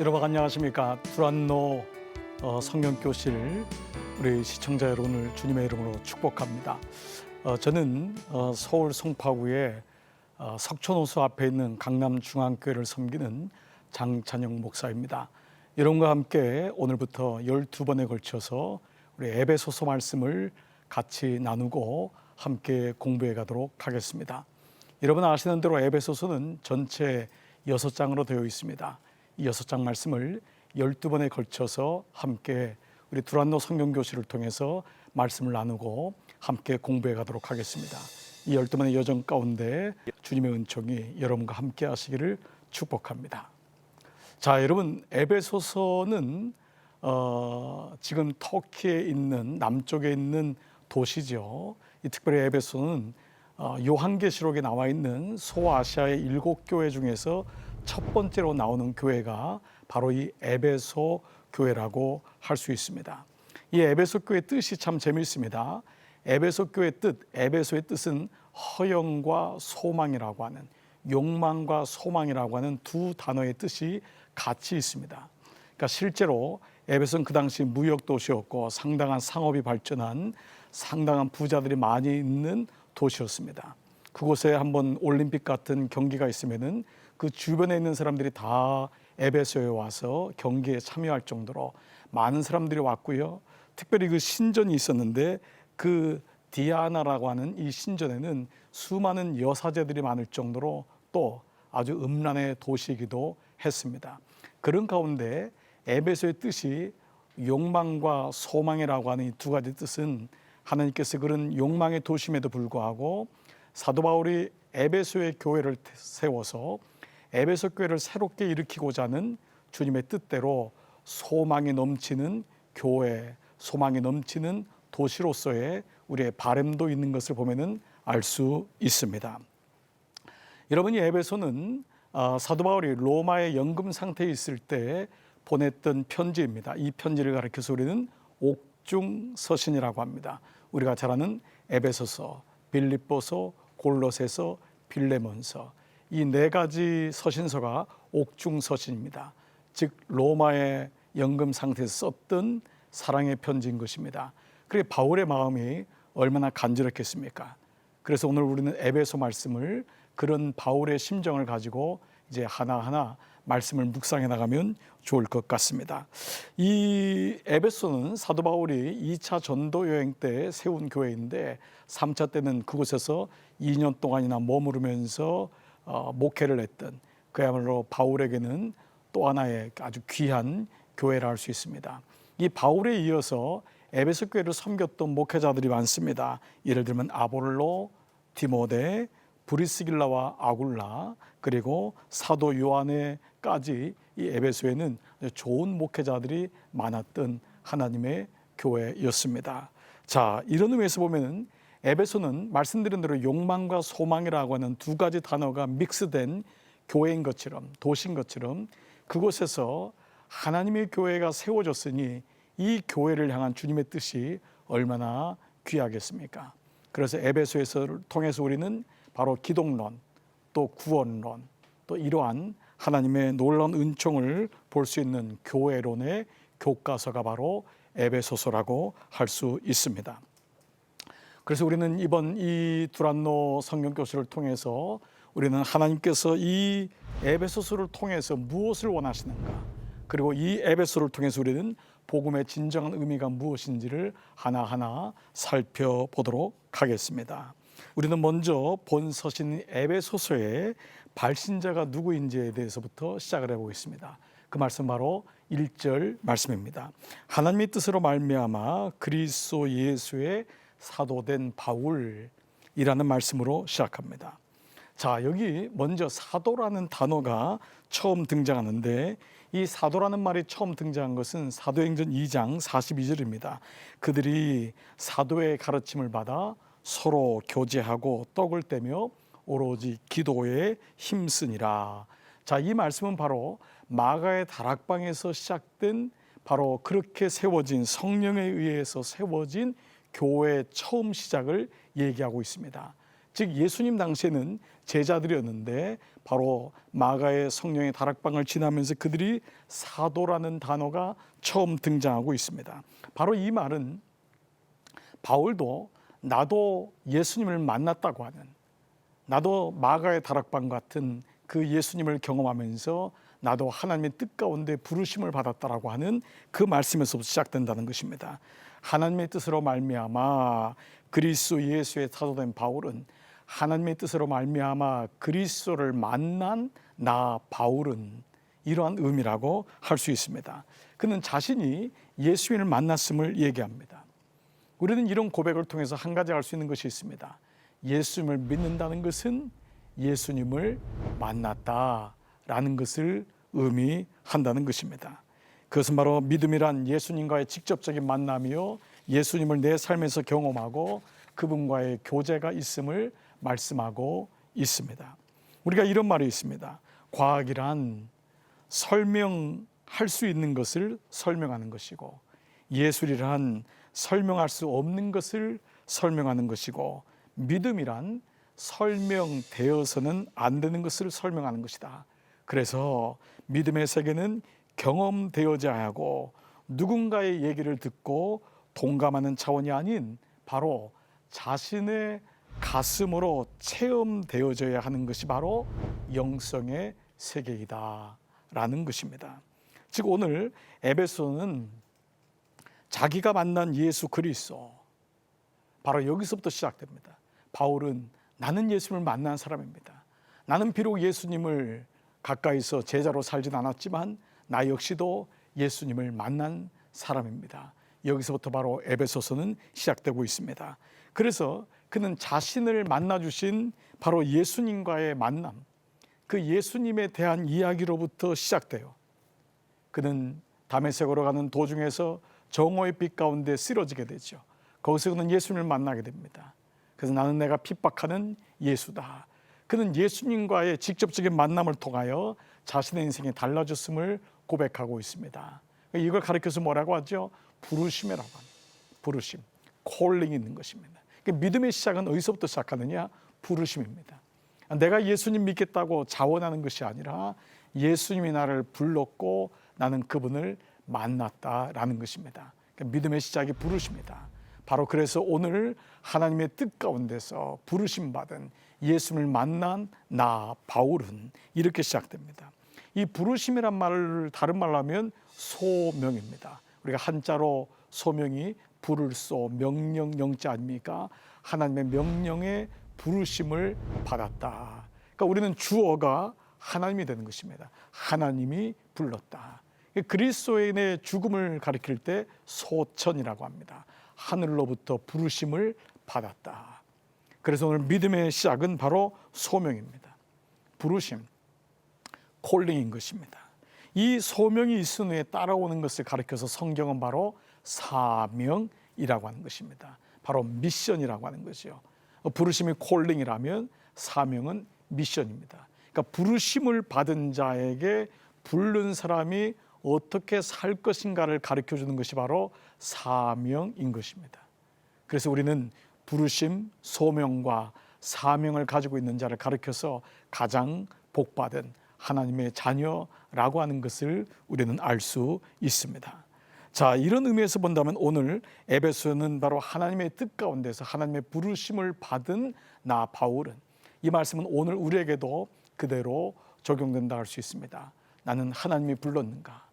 여러분 안녕하십니까 두란노 어, 성경교실 우리 시청자 여러분을 주님의 이름으로 축복합니다. 어, 저는 어, 서울 송파구의 어, 석촌호수 앞에 있는 강남중앙교회를 섬기는 장찬영 목사입니다. 여러분과 함께 오늘부터 12번에 걸쳐서 우리 에베소서 말씀을 같이 나누고 함께 공부해 가도록 하겠습니다. 여러분 아시는 대로 에베소서는 전체 여섯 장으로 되어 있습니다. 이 여섯 장 말씀을 열두 번에 걸쳐서 함께 우리 두란노 성경 교실을 통해서 말씀을 나누고 함께 공부해 가도록 하겠습니다. 이 열두 번의 여정 가운데 주님의 은총이 여러분과 함께 하시기를 축복합니다. 자, 여러분 에베소서는 어, 지금 터키에 있는 남쪽에 있는 도시죠. 이 특별히 에베소는 어, 요한계시록에 나와 있는 소아시아의 일곱 교회 중에서 첫 번째로 나오는 교회가 바로 이 에베소 교회라고 할 수 있습니다. 이 에베소 교회 뜻이 참 재미있습니다. 에베소 교회 뜻, 에베소의 뜻은 허영과 소망이라고 하는 욕망과 소망이라고 하는 두 단어의 뜻이 같이 있습니다. 그러니까 실제로 에베소는 그 당시 무역 도시였고 상당한 상업이 발전한 상당한 부자들이 많이 있는 도시였습니다. 그곳에 한번 올림픽 같은 경기가 있으면은 그 주변에 있는 사람들이 다 에베소에 와서 경기에 참여할 정도로 많은 사람들이 왔고요. 특별히 그 신전이 있었는데 그 디아나라고 하는 이 신전에는 수많은 여사제들이 많을 정도로 또 아주 음란의 도시이기도 했습니다. 그런 가운데 에베소의 뜻이 욕망과 소망이라고 하는 이 두 가지 뜻은 하나님께서 그런 욕망의 도심에도 불구하고 사도 바울이 에베소의 교회를 세워서 에베소 교회를 새롭게 일으키고자 하는 주님의 뜻대로 소망이 넘치는 교회, 소망이 넘치는 도시로서의 우리의 바램도 있는 것을 보면은 알 수 있습니다. 여러분이 에베소는 어, 사도 바울이 로마의 연금 상태에 있을 때 보냈던 편지입니다. 이 편지를 가리켜서 우리는 옥중 서신이라고 합니다. 우리가 잘 아는 에베소서, 빌립보서, 골로새서, 빌레몬서 이 네 가지 서신서가 옥중 서신입니다. 즉 로마의 연금 상태에서 썼던 사랑의 편지인 것입니다. 그래 바울의 마음이 얼마나 간절했겠습니까? 그래서 오늘 우리는 에베소 말씀을 그런 바울의 심정을 가지고 이제 하나하나 말씀을 묵상해 나가면 좋을 것 같습니다. 이 에베소는 사도 바울이 2차 전도 여행 때 세운 교회인데 3차 때는 그곳에서 2년 동안이나 머무르면서 어, 목회를 했던 그야말로 바울에게는 또 하나의 아주 귀한 교회라 할 수 있습니다. 이 바울에 이어서 에베소 교회를 섬겼던 목회자들이 많습니다. 예를 들면 아볼로, 디모데, 브리스길라와 아굴라 그리고 사도 요한에까지 이 에베소에는 좋은 목회자들이 많았던 하나님의 교회였습니다. 자 이런 의미에서 보면은 에베소는 말씀드린 대로 욕망과 소망이라고 하는 두 가지 단어가 믹스된 교회인 것처럼 도시인 것처럼 그곳에서 하나님의 교회가 세워졌으니 이 교회를 향한 주님의 뜻이 얼마나 귀하겠습니까? 그래서 에베소에서 통해서 우리는 바로 기독론, 또 구원론, 또 이러한 하나님의 놀라운 은총을 볼 수 있는 교회론의 교과서가 바로 에베소서라고 할 수 있습니다. 그래서 우리는 이번 이 두란노 성경 교실을 통해서 우리는 하나님께서 이 에베소서를 통해서 무엇을 원하시는가? 그리고 이 에베소를 통해서 우리는 복음의 진정한 의미가 무엇인지를 하나하나 살펴보도록 하겠습니다. 우리는 먼저 본 서신 에베소서의 발신자가 누구인지에 대해서부터 시작을 해보겠습니다. 그 말씀 바로 1절 말씀입니다. 하나님의 뜻으로 말미암아 그리스도 예수의 사도된 바울이라는 말씀으로 시작합니다. 자, 여기 먼저 사도라는 단어가 처음 등장하는데 이 사도라는 말이 처음 등장한 것은 사도행전 2장 42절입니다. 그들이 사도의 가르침을 받아 서로 교제하고 떡을 떼며 오로지 기도에 힘쓰니라. 자, 이 말씀은 바로 마가의 다락방에서 시작된 바로 그렇게 세워진 성령에 의해서 세워진 교회의 처음 시작을 얘기하고 있습니다. 즉 예수님 당시에는 제자들이었는데 바로 마가의 성령의 다락방을 지나면서 그들이 사도라는 단어가 처음 등장하고 있습니다. 바로 이 말은 바울도 나도 예수님을 만났다고 하는 나도 마가의 다락방 같은 그 예수님을 경험하면서 나도 하나님의 뜻 가운데 부르심을 받았다라고 하는 그 말씀에서부터 시작된다는 것입니다. 하나님의 뜻으로 말미암아 그리스도 예수의 사도된 바울은 하나님의 뜻으로 말미암아 그리스도를 만난 나 바울은 이러한 의미라고 할 수 있습니다. 그는 자신이 예수님을 만났음을 얘기합니다. 우리는 이런 고백을 통해서 한 가지 알 수 있는 것이 있습니다. 예수님을 믿는다는 것은 예수님을 만났다라는 것을 의미한다는 것입니다. 그것은 바로 믿음이란 예수님과의 직접적인 만남이요. 예수님을 내 삶에서 경험하고 그분과의 교제가 있음을 말씀하고 있습니다. 우리가 이런 말이 있습니다. 과학이란 설명할 수 있는 것을 설명하는 것이고 예술이란 설명할 수 없는 것을 설명하는 것이고 믿음이란 설명되어서는 안 되는 것을 설명하는 것이다. 그래서 믿음의 세계는 경험되어져야 하고 누군가의 얘기를 듣고 동감하는 차원이 아닌 바로 자신의 가슴으로 체험되어져야 하는 것이 바로 영성의 세계이다라는 것입니다. 즉 오늘 에베소는 자기가 만난 예수 그리스도 바로 여기서부터 시작됩니다. 바울은 나는 예수님을 만난 사람입니다. 나는 비록 예수님을 가까이서 제자로 살진 않았지만 나 역시도 예수님을 만난 사람입니다. 여기서부터 바로 에베소서는 시작되고 있습니다. 그래서 그는 자신을 만나 주신 바로 예수님과의 만남, 그 예수님에 대한 이야기로부터 시작돼요. 그는 다메섹으로 가는 도중에서 정오의 빛 가운데 쓰러지게 되죠. 거기서 그는 예수님을 만나게 됩니다. 그래서 나는 내가 핍박하는 예수다. 그는 예수님과의 직접적인 만남을 통하여 자신의 인생이 달라졌음을 고백하고 있습니다. 이걸 가리켜서 뭐라고 하죠? 부르심이라고 합니다. 부르심, 콜링이 있는 것입니다. 그러니까 믿음의 시작은 어디서부터 시작하느냐? 부르심입니다. 내가 예수님 믿겠다고 자원하는 것이 아니라 예수님이 나를 불렀고 나는 그분을 만났다라는 것입니다. 그러니까 믿음의 시작이 부르심이다. 바로 그래서 오늘 하나님의 뜻 가운데서 부르심 받은 예수님을 만난 나 바울은 이렇게 시작됩니다. 이 부르심이란 말을 다른 말로 하면 소명입니다. 우리가 한자로 소명이 부를 소 명령 영자 아닙니까? 하나님의 명령에 부르심을 받았다. 그러니까 우리는 주어가 하나님이 되는 것입니다. 하나님이 불렀다. 그리스도인의 죽음을 가리킬 때 소천이라고 합니다. 하늘로부터 부르심을 받았다. 그래서 오늘 믿음의 시작은 바로 소명입니다. 부르심, 콜링인 것입니다. 이 소명이 있은 후에 따라오는 것을 가리켜서 성경은 바로 사명이라고 하는 것입니다. 바로 미션이라고 하는 것이요. 부르심이 콜링이라면 사명은 미션입니다. 그러니까 부르심을 받은 자에게 부른 사람이 어떻게 살 것인가를 가르쳐 주는 것이 바로 사명인 것입니다. 그래서 우리는 부르심, 소명과 사명을 가지고 있는 자를 가르쳐서 가장 복받은 하나님의 자녀라고 하는 것을 우리는 알 수 있습니다. 자, 이런 의미에서 본다면 오늘 에베소는 바로 하나님의 뜻 가운데서 하나님의 부르심을 받은 나 바울은 이 말씀은 오늘 우리에게도 그대로 적용된다 할 수 있습니다. 나는 하나님이 불렀는가?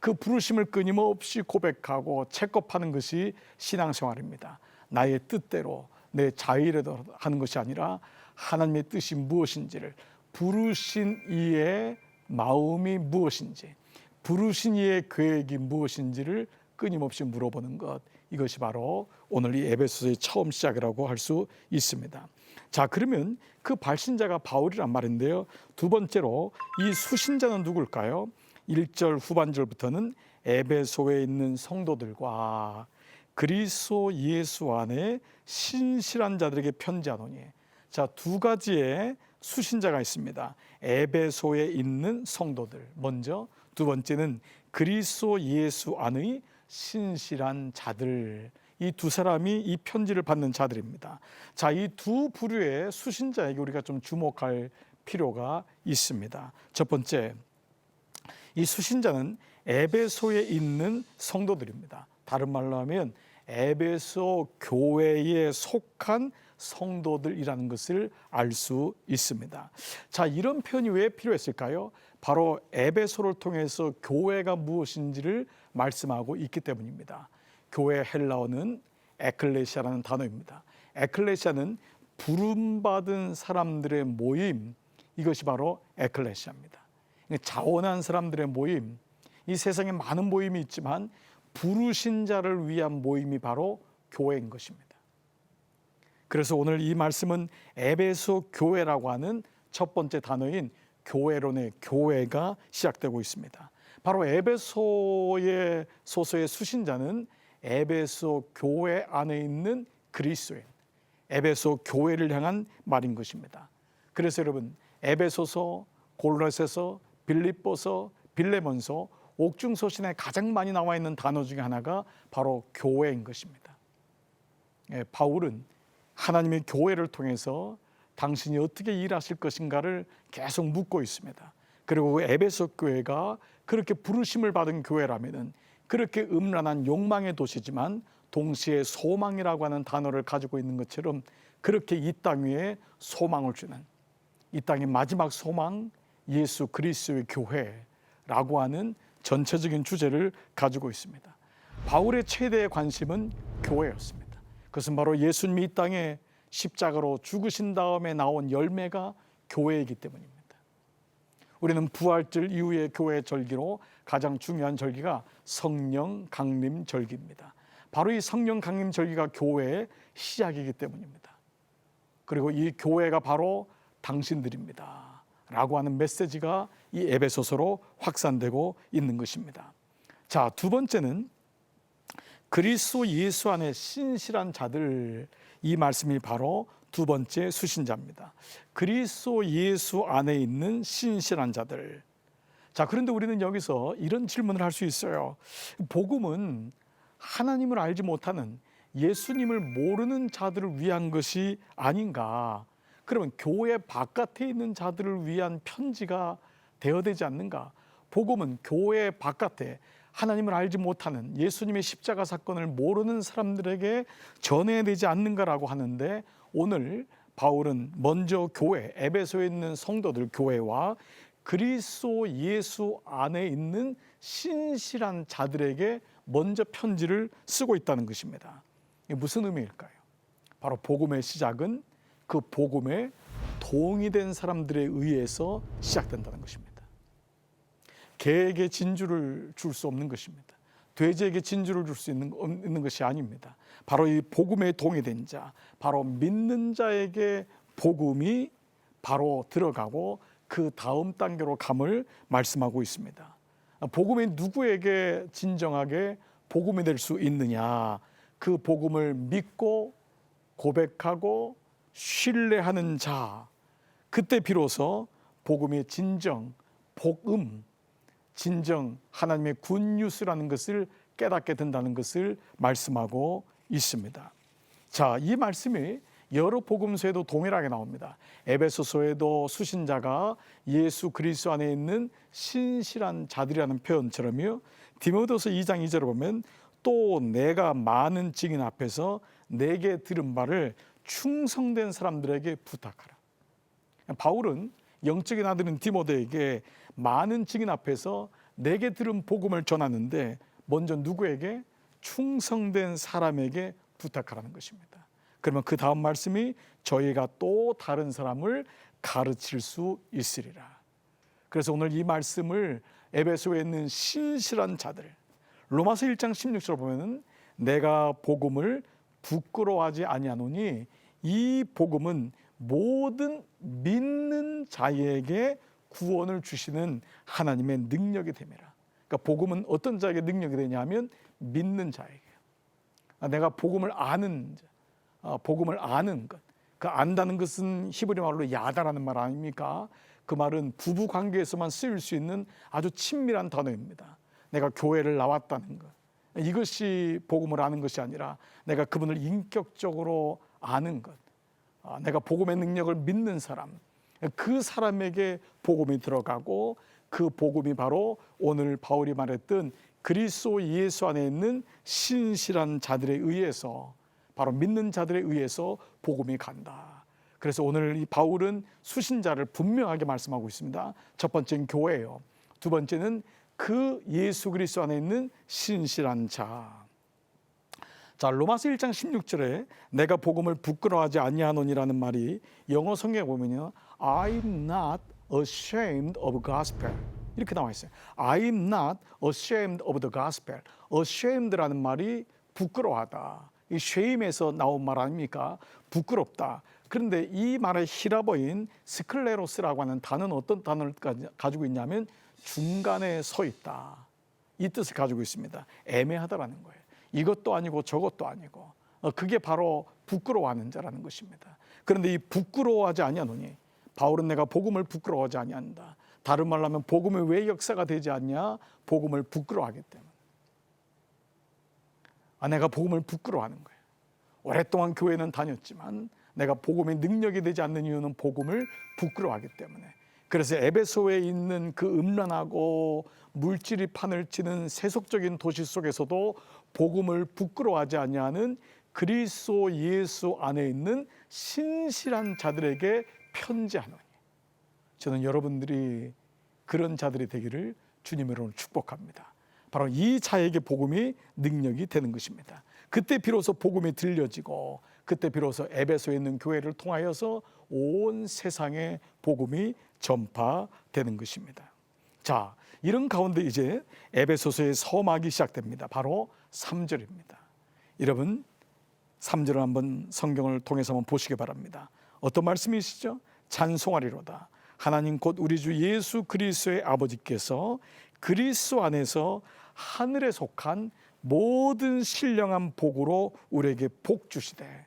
그 부르심을 끊임없이 고백하고 채kop하는 것이 신앙생활입니다. 나의 뜻대로 내 자의대로 하는 것이 아니라 하나님의 뜻이 무엇인지를 부르신 이의 마음이 무엇인지 부르신 이의 계획이 무엇인지를 끊임없이 물어보는 것 이것이 바로 오늘 이 에베소서의 처음 시작이라고 할 수 있습니다. 자 그러면 그 발신자가 바울이란 말인데요. 두 번째로 이 수신자는 누굴까요? 1절 후반절부터는 에베소에 있는 성도들과 그리스도 예수 안에 신실한 자들에게 편지하노니 자 두 가지의 수신자가 있습니다. 에베소에 있는 성도들 먼저 두 번째는 그리스도 예수 안의 신실한 자들 이 두 사람이 이 편지를 받는 자들입니다. 자, 이 두 부류의 수신자에게 우리가 좀 주목할 필요가 있습니다. 첫 번째, 이 수신자는 에베소에 있는 성도들입니다. 다른 말로 하면 에베소 교회에 속한 성도들이라는 것을 알 수 있습니다. 자, 이런 표현이 왜 필요했을까요? 바로 에베소를 통해서 교회가 무엇인지를 말씀하고 있기 때문입니다. 교회 헬라어는 에클레시아라는 단어입니다. 에클레시아는 부름받은 사람들의 모임, 이것이 바로 에클레시아입니다. 자원한 사람들의 모임, 이 세상에 많은 모임이 있지만 부르신 자를 위한 모임이 바로 교회인 것입니다. 그래서 오늘 이 말씀은 에베소 교회라고 하는 첫 번째 단어인 교회론의 교회가 시작되고 있습니다. 바로 에베소의 소서의 수신자는 에베소 교회 안에 있는 그리스도인, 에베소 교회를 향한 말인 것입니다. 그래서 여러분 에베소서, 골로새서, 빌립보서, 빌레몬서, 옥중서신에 가장 많이 나와 있는 단어 중에 하나가 바로 교회인 것입니다. 예, 바울은 하나님의 교회를 통해서 당신이 어떻게 일하실 것인가를 계속 묻고 있습니다. 그리고 에베소 교회가 그렇게 부르심을 받은 교회라면은 그렇게 음란한 욕망의 도시지만 동시에 소망이라고 하는 단어를 가지고 있는 것처럼 그렇게 이 땅 위에 소망을 주는 이 땅의 마지막 소망 예수 그리스도의 교회라고 하는 전체적인 주제를 가지고 있습니다. 바울의 최대의 관심은 교회였습니다. 그것은 바로 예수님이 이 땅에 십자가로 죽으신 다음에 나온 열매가 교회이기 때문입니다. 우리는 부활절 이후의 교회 절기로 가장 중요한 절기가 성령 강림 절기입니다. 바로 이 성령 강림 절기가 교회의 시작이기 때문입니다. 그리고 이 교회가 바로 당신들입니다. 라고 하는 메시지가 이 에베소서로 확산되고 있는 것입니다. 자, 두 번째는 그리스도 예수 안에 신실한 자들 이 말씀이 바로 두 번째 수신자입니다. 그리스도 예수 안에 있는 신실한 자들. 자, 그런데 우리는 여기서 이런 질문을 할 수 있어요. 복음은 하나님을 알지 못하는 예수님을 모르는 자들을 위한 것이 아닌가? 그러면 교회 바깥에 있는 자들을 위한 편지가 되어야 되지 않는가? 복음은 교회 바깥에 하나님을 알지 못하는 예수님의 십자가 사건을 모르는 사람들에게 전해야 되지 않는가라고 하는데 오늘 바울은 먼저 교회 에베소에 있는 성도들 교회와 그리스도 예수 안에 있는 신실한 자들에게 먼저 편지를 쓰고 있다는 것입니다. 이게 무슨 의미일까요? 바로 복음의 시작은 그 복음에 동의된 사람들에 의해서 시작된다는 것입니다. 개에게 진주를 줄 수 없는 것입니다. 돼지에게 진주를 줄 수 있는, 있는 것이 아닙니다. 바로 이 복음에 동의된 자, 바로 믿는 자에게 복음이 바로 들어가고 그 다음 단계로 감을 말씀하고 있습니다. 복음이 누구에게 진정하게 복음이 될 수 있느냐? 그 복음을 믿고 고백하고 신뢰하는 자, 그때 비로소 복음의 진정, 복음, 진정 하나님의 굿뉴스라는 것을 깨닫게 된다는 것을 말씀하고 있습니다. 자, 이 말씀이 여러 복음서에도 동일하게 나옵니다. 에베소서에도 수신자가 예수 그리스도 안에 있는 신실한 자들이라는 표현처럼요. 디모데서 2장 2절을 보면 또 내가 많은 증인 앞에서 내게 들은 말을 충성된 사람들에게 부탁하라. 바울은 영적인 아들인 디모데에게 많은 증인 앞에서 내게 들은 복음을 전하는데 먼저 누구에게 충성된 사람에게 부탁하라는 것입니다. 그러면 그 다음 말씀이 저희가 또 다른 사람을 가르칠 수 있으리라. 그래서 오늘 이 말씀을 에베소에 있는 신실한 자들 로마서 1장 16절 보면은 내가 복음을 부끄러워하지 아니하노니 이 복음은 모든 믿는 자에게 구원을 주시는 하나님의 능력이 됨이라. 그러니까 복음은 어떤 자에게 능력이 되냐면 믿는 자에게. 아, 내가 복음을 아는 자, 아, 복음을 아는 것. 그 안다는 것은 히브리 말로 야다라는 말 아닙니까? 그 말은 부부 관계에서만 쓰일 수 있는 아주 친밀한 단어입니다. 내가 교회를 나왔다는 것. 이것이 복음을 아는 것이 아니라 내가 그분을 인격적으로 아는 것. 아, 내가 복음의 능력을 믿는 사람. 그 사람에게 복음이 들어가고 그 복음이 바로 오늘 바울이 말했던 그리스도 예수 안에 있는 신실한 자들에 의해서 바로 믿는 자들에 의해서 복음이 간다. 그래서 오늘 이 바울은 수신자를 분명하게 말씀하고 있습니다. 첫 번째는 교회예요. 두 번째는 그 예수 그리스도 안에 있는 신실한 자. 자, 로마서 1장 16절에 내가 복음을 부끄러워하지 아니하노니라는 말이 영어 성경에 보면요. I'm not ashamed of gospel. 이렇게 나와 있어요. I'm not ashamed of the gospel. ashamed라는 말이 부끄러워하다. 이 shame에서 나온 말 아닙니까? 부끄럽다. 그런데 이 말의 히라버인 스클레로스라고 하는 단어는 어떤 단어를 가지고 있냐면 중간에 서 있다. 이 뜻을 가지고 있습니다. 애매하다라는 거예요. 이것도 아니고 저것도 아니고 어, 그게 바로 부끄러워하는 자라는 것입니다. 그런데 이 부끄러워하지 아니하노니 바울은 내가 복음을 부끄러워하지 아니한다. 다른 말로 하면 복음이 왜 역사가 되지 않냐? 복음을 부끄러워하기 때문에. 아, 내가 복음을 부끄러워하는 거예요. 오랫동안 교회는 다녔지만 내가 복음의 능력이 되지 않는 이유는 복음을 부끄러워하기 때문에. 그래서 에베소에 있는 그 음란하고 물질이 판을 치는 세속적인 도시 속에서도 복음을 부끄러워하지 아니하는 그리스도 예수 안에 있는 신실한 자들에게 편지하노니 저는 여러분들이 그런 자들이 되기를 주님으로 축복합니다. 바로 이 자에게 복음이 능력이 되는 것입니다. 그때 비로소 복음이 들려지고 그때 비로소 에베소에 있는 교회를 통하여서 온 세상에 복음이 전파되는 것입니다. 자, 이런 가운데 이제 에베소서의 서막이 시작됩니다. 바로 3절입니다. 여러분 3절을 한번 성경을 통해서 한번 보시기 바랍니다. 어떤 말씀이시죠? 찬송하리로다. 하나님 곧 우리 주 예수 그리스도의 아버지께서 그리스도 안에서 하늘에 속한 모든 신령한 복으로 우리에게 복 주시되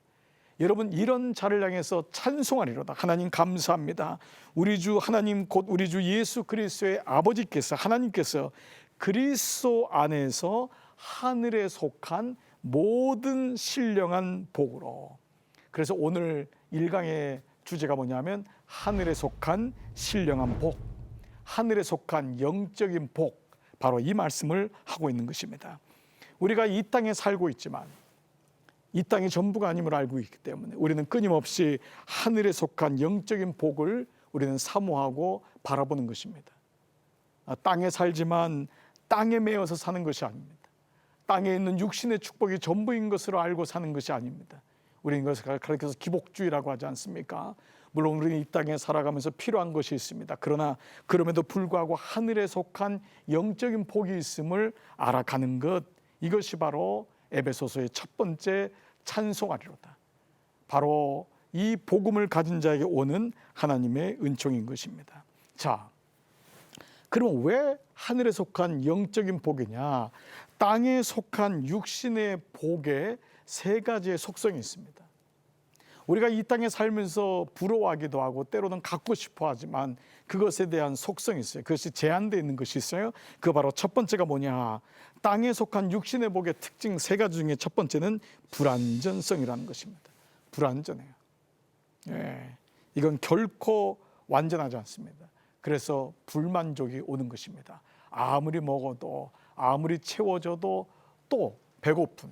여러분 이런 자를 향해서 찬송하리로다. 하나님 감사합니다. 우리 주 하나님 곧 우리 주 예수 그리스도의 아버지께서 하나님께서 그리스도 안에서 하늘에 속한 모든 신령한 복으로. 그래서 오늘 일강의 주제가 뭐냐면 하늘에 속한 신령한 복, 하늘에 속한 영적인 복, 바로 이 말씀을 하고 있는 것입니다. 우리가 이 땅에 살고 있지만 이 땅이 전부가 아님을 알고 있기 때문에 우리는 끊임없이 하늘에 속한 영적인 복을 우리는 사모하고 바라보는 것입니다. 아, 땅에 살지만 땅에 매여서 사는 것이 아닙니다. 땅에 있는 육신의 축복이 전부인 것으로 알고 사는 것이 아닙니다. 우리는 이것을 가르쳐서 기복주의라고 하지 않습니까? 물론 우리는 이 땅에 살아가면서 필요한 것이 있습니다. 그러나 그럼에도 불구하고 하늘에 속한 영적인 복이 있음을 알아가는 것 이것이 바로 에베소서의 첫 번째 찬송하리로다. 바로 이 복음을 가진 자에게 오는 하나님의 은총인 것입니다. 자, 그럼 왜 하늘에 속한 영적인 복이냐? 땅에 속한 육신의 복에 세 가지의 속성이 있습니다. 우리가 이 땅에 살면서 부러워하기도 하고 때로는 갖고 싶어 하지만 그것에 대한 속성이 있어요. 그것이 제한되어 있는 것이 있어요. 그 바로 첫 번째가 뭐냐? 땅에 속한 육신의 복의 특징 세 가지 중에 첫 번째는 불완전성이라는 것입니다. 불완전해요. 예. 이건 결코 완전하지 않습니다. 그래서 불만족이 오는 것입니다. 아무리 먹어도 아무리 채워져도 또 배고픈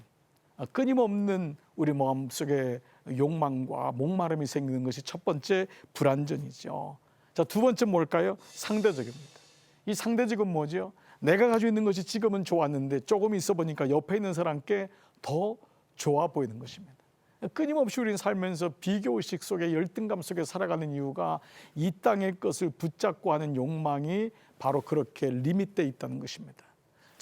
끊임없는 우리 마음 속에 욕망과 목마름이 생기는 것이 첫 번째 불안전이죠. 자, 두 번째 뭘까요? 상대적입니다. 이 상대적은 뭐죠? 내가 가지고 있는 것이 지금은 좋았는데 조금 있어 보니까 옆에 있는 사람께 더 좋아 보이는 것입니다. 끊임없이 우리는 살면서 비교의식 속에 열등감 속에 살아가는 이유가 이 땅의 것을 붙잡고 하는 욕망이 바로 그렇게 리밋돼 있다는 것입니다.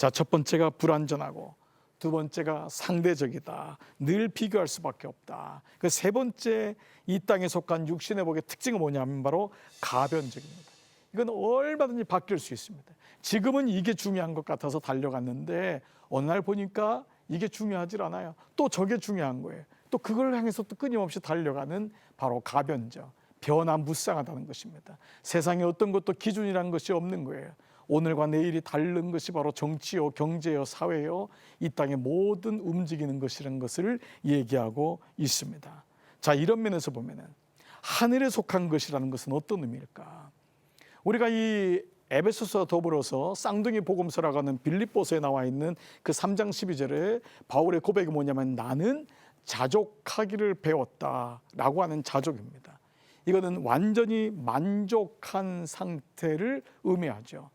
자, 첫 번째가 불안전하고 두 번째가 상대적이다. 늘 비교할 수밖에 없다. 그 세 번째 이 땅에 속한 육신의 복의 특징은 뭐냐면 바로 가변적입니다. 이건 얼마든지 바뀔 수 있습니다. 지금은 이게 중요한 것 같아서 달려갔는데 어느 날 보니까 이게 중요하지 않아요. 또 저게 중요한 거예요. 또 그걸 향해서 또 끊임없이 달려가는 바로 가변적, 변화 무쌍하다는 것입니다. 세상에 어떤 것도 기준이라는 것이 없는 거예요. 오늘과 내일이 다른 것이 바로 정치요, 경제요, 사회요, 이 땅의 모든 움직이는 것이라는 것을 얘기하고 있습니다. 자, 이런 면에서 보면은 하늘에 속한 것이라는 것은 어떤 의미일까? 우리가 이 에베소서와 더불어서 쌍둥이 복음서라고 하는 빌립보서에 나와 있는 그 3장 12절에 바울의 고백이 뭐냐면 나는 자족하기를 배웠다라고 하는 자족입니다. 이거는 완전히 만족한 상태를 의미하죠.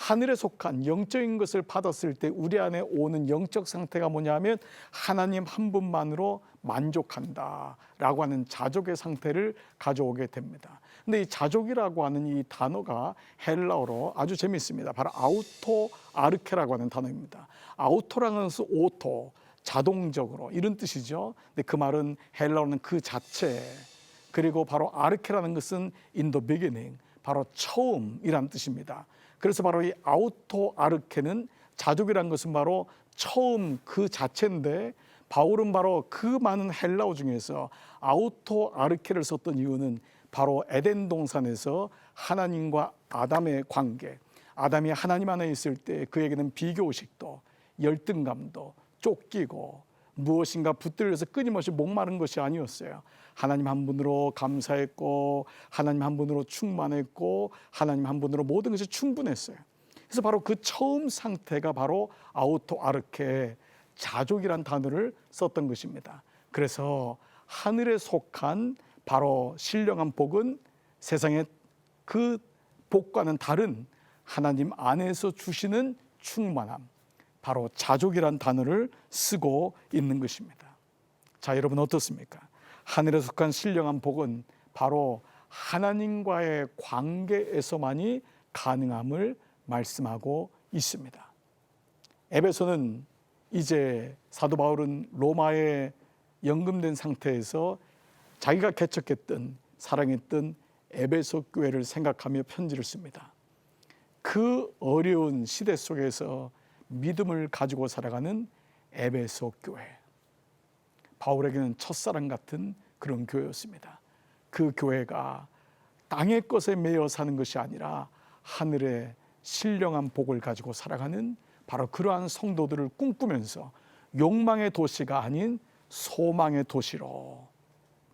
하늘에 속한 영적인 것을 받았을 때 우리 안에 오는 영적 상태가 뭐냐면 하나님 한 분만으로 만족한다라고 하는 자족의 상태를 가져오게 됩니다. 근데 이 자족이라고 하는 이 단어가 헬라어로 아주 재미있습니다. 바로 아우토 아르케라고 하는 단어입니다. 아우토라는 것은 오토, 자동적으로 이런 뜻이죠. 근데 그 말은 헬라어는 그 자체 그리고 바로 아르케라는 것은 the beginning, 바로 처음이란 뜻입니다. 그래서 바로 이 아우토 아르케는 자족이란 것은 바로 처음 그 자체인데 바울은 바로 그 많은 헬라어 중에서 아우토 아르케를 썼던 이유는 바로 에덴 동산에서 하나님과 아담의 관계, 아담이 하나님 안에 있을 때 그에게는 비교 의식도 열등감도 쫓기고 무엇인가 붙들려서 끊임없이 목마른 것이 아니었어요. 하나님 한 분으로 감사했고 하나님 한 분으로 충만했고 하나님 한 분으로 모든 것이 충분했어요. 그래서 바로 그 처음 상태가 바로 아우토 아르케 자족이란 단어를 썼던 것입니다. 그래서 하늘에 속한 바로 신령한 복은 세상의 그 복과는 다른 하나님 안에서 주시는 충만함, 바로 자족이란 단어를 쓰고 있는 것입니다. 자, 여러분 어떻습니까? 하늘에 속한 신령한 복은 바로 하나님과의 관계에서만이 가능함을 말씀하고 있습니다. 에베소는 이제 사도 바울은 로마에 연금된 상태에서 자기가 개척했던 사랑했던 에베소 교회를 생각하며 편지를 씁니다. 그 어려운 시대 속에서 믿음을 가지고 살아가는 에베소 교회. 바울에게는 첫사랑 같은 그런 교회였습니다. 그 교회가 땅의 것에 매여 사는 것이 아니라 하늘의 신령한 복을 가지고 살아가는 바로 그러한 성도들을 꿈꾸면서 욕망의 도시가 아닌 소망의 도시로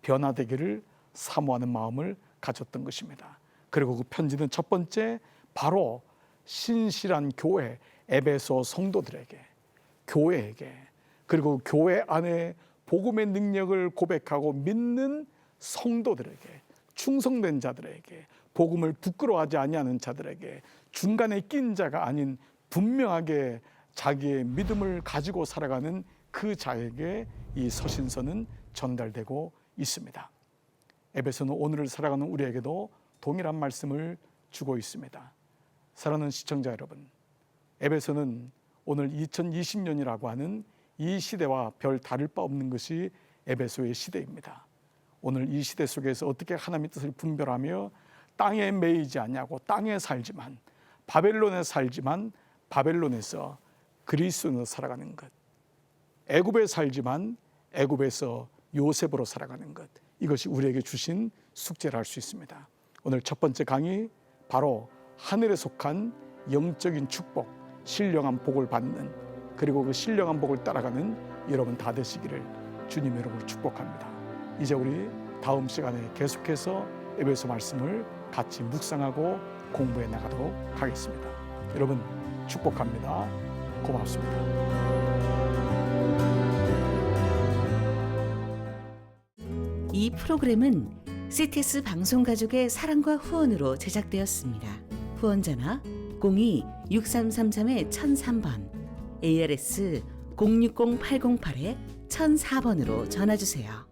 변화되기를 사모하는 마음을 가졌던 것입니다. 그리고 그 편지는 첫 번째 바로 신실한 교회 에베소 성도들에게 교회에게 그리고 교회 안에 복음의 능력을 고백하고 믿는 성도들에게 충성된 자들에게 복음을 부끄러워하지 아니하는 자들에게 중간에 낀 자가 아닌 분명하게 자기의 믿음을 가지고 살아가는 그 자에게 이 서신서는 전달되고 있습니다. 에베소는 오늘을 살아가는 우리에게도 동일한 말씀을 주고 있습니다. 사랑하는 시청자 여러분, 에베소는 오늘 2020년이라고 하는 이 시대와 별 다를 바 없는 것이 에베소의 시대입니다. 오늘 이 시대 속에서 어떻게 하나님의 뜻을 분별하며 땅에 매이지 않냐고 땅에 살지만 바벨론에 살지만 바벨론에서 그리스도로 살아가는 것. 애굽에 살지만 애굽에서 요셉으로 살아가는 것. 이것이 우리에게 주신 숙제를 할 수 있습니다. 오늘 첫 번째 강의 바로 하늘에 속한 영적인 축복, 신령한 복을 받는 그리고 그 신령한 복을 따라가는 여러분 다 되시기를 주님 여러분을 축복합니다. 이제 우리 다음 시간에 계속해서 에베소 말씀을 같이 묵상하고 공부해 나가도록 하겠습니다. 여러분 축복합니다. 고맙습니다. 이 프로그램은 CTS 방송 가족의 사랑과 후원으로 제작되었습니다. 후원 전화 02-6333-1003번 ARS 060-808-1004번으로 전화 주세요.